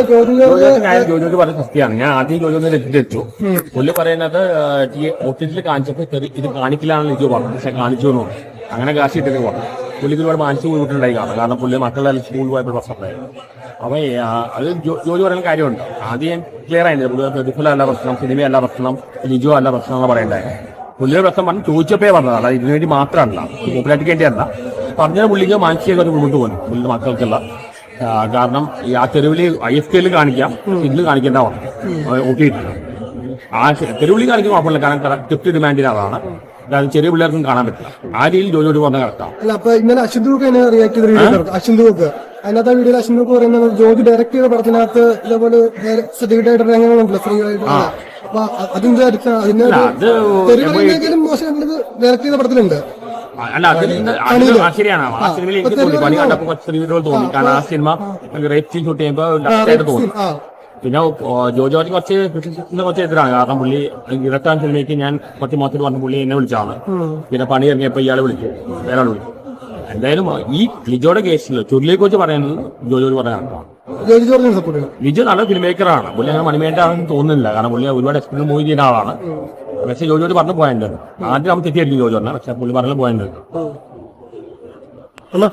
ജോജോക്ക് പറഞ്ഞ സത്യമാണ് ഞാൻ ആദ്യം ജോജോന്ന് രക്ഷിച്ചു പുള്ളി പറയുന്നത് ഒത്തിരി കാണിച്ചപ്പോ ചെറിയ ഇത് കാണിക്കില്ലാന്ന് ലിജോ പറഞ്ഞു പക്ഷെ കാണിച്ചു എന്ന് പറഞ്ഞു അങ്ങനെ കാശ് ഇട്ടത് പറഞ്ഞു പുള്ളിക്ക് ഒരുപാട് മാനസിക ബുദ്ധിമുട്ടുണ്ടായി കാണും. കാരണം പുള്ളി മക്കളെല്ലാം സ്കൂളിൽ പോയപ്പോൾ പ്രശ്നമുണ്ടായിരുന്നു അപ്പൊ ഈ, ആ, അത് ജോലി പറയുന്ന കാര്യമുണ്ട്. ആദ്യം ക്ലിയർ ആയിരുന്നു പുള്ളി പ്രതിഫലമല്ല പ്രശ്നം സിനിമയല്ല പ്രശ്നം ലിജോ അല്ല പ്രശ്നം എന്ന് പറയണ്ടായിരുന്നു പുള്ളിയുടെ പ്രശ്നം പറഞ്ഞു ചോദിച്ചപ്പേ പറഞ്ഞതാണ് ഇതിനു വേണ്ടി മാത്രമല്ല പോപ്പുലാരിറ്റിക്ക് വേണ്ടിയല്ല. പറഞ്ഞ പുള്ളിക്ക് മാനസിക ഒരു ബുദ്ധിമുട്ട് പോലും പുള്ളിയുടെ മക്കൾക്കുള്ള. കാരണം ഈ ആ തെരുവിളി ഐ എഫ് കെയിൽ കാണിക്കാം ഇതിൽ കാണിക്കേണ്ട ഓട്ടിയിട്ടില്ല ആ തെരുവിളി കാണിക്കാൻ കുഴപ്പമില്ല കാരണം കറക്റ്റ് ഡിമാൻഡിന് അതാണ്. അതായത് ചെറിയ പിള്ളേർക്കും കാണാൻ പറ്റില്ല. ആ രീതിയിൽ ജോലിയോട് പറഞ്ഞ കറക്റ്റാണ്. അല്ല അപ്പൊ ഇന്നലെ റിയാക്ട് ചെയ്ത അതിനകത്ത് വീഡിയോയിൽ അശ്വന്ത് ബുക്ക് പറയുന്നത് ജോജി ഡയറക്ട് ചെയ്ത പടത്തിനകത്ത് ഇതേപോലെ സർട്ടിഫിക്കറ്റ് ആയിട്ട് രംഗങ്ങളുണ്ടല്ലോ സ്ത്രീകളായിട്ട് അപ്പൊ അതിന്റെ അടുത്ത് അതിന്റെ ഡയറക്ട് ചെയ്ത പടത്തിലുണ്ട്. അല്ല അതിൽ നിന്ന് അതിൽ ആ ശരിയാണ് ആ സിനിമയിൽ എനിക്ക് തോന്നി പണി കണ്ടപ്പോൾ കുറച്ച് സ്ത്രീകൾ തോന്നി. കാരണം ആ സിനിമ റേപ്പ് സീൻ ഷൂട്ട് ചെയ്യുമ്പോൾ ഡയറക്റ്റായിട്ട് തോന്നി. പിന്നെ ഓ, ജോജോയ്ക്ക് കുറച്ച് ക്രിറ്റിസിസത്തിന് കുറച്ച് എതിരാണ്. കാരണം പുള്ളി ഇരട്ടാൻ സിനിമയ്ക്ക് ഞാൻ കുറച്ച് മാസത്തിൽ പറഞ്ഞ പുള്ളി എന്നെ വിളിച്ചാണ് പിന്നെ പണി ഇറങ്ങിയപ്പോ ഇയാളെ വിളിച്ചു. വേറെ വിളിച്ചു. എന്തായാലും ഈ ലിജോയുടെ കേസിൽ ചുരുളിയെ കുറിച്ച് പറയുന്നത് ജോജോജ് ചെയ്യണം. ലിജോ നല്ല ഫിലിം മേക്കറാണ് പുള്ളി അങ്ങനെ മണിമേന്റാണെന്ന് തോന്നുന്നില്ല. കാരണം പുള്ളി ഒരുപാട് എക്സ്പീരിയൻസ് മൂവ് ചെയ്യുന്ന ആളാണ്. പക്ഷേ ജോജോട് പറഞ്ഞു പോയിട്ടുണ്ട് ആദ്യം നമ്മൾ തെറ്റിയായിരിക്കും ജോജോ പക്ഷെ പുള്ളി പറഞ്ഞു അണ്ണാ.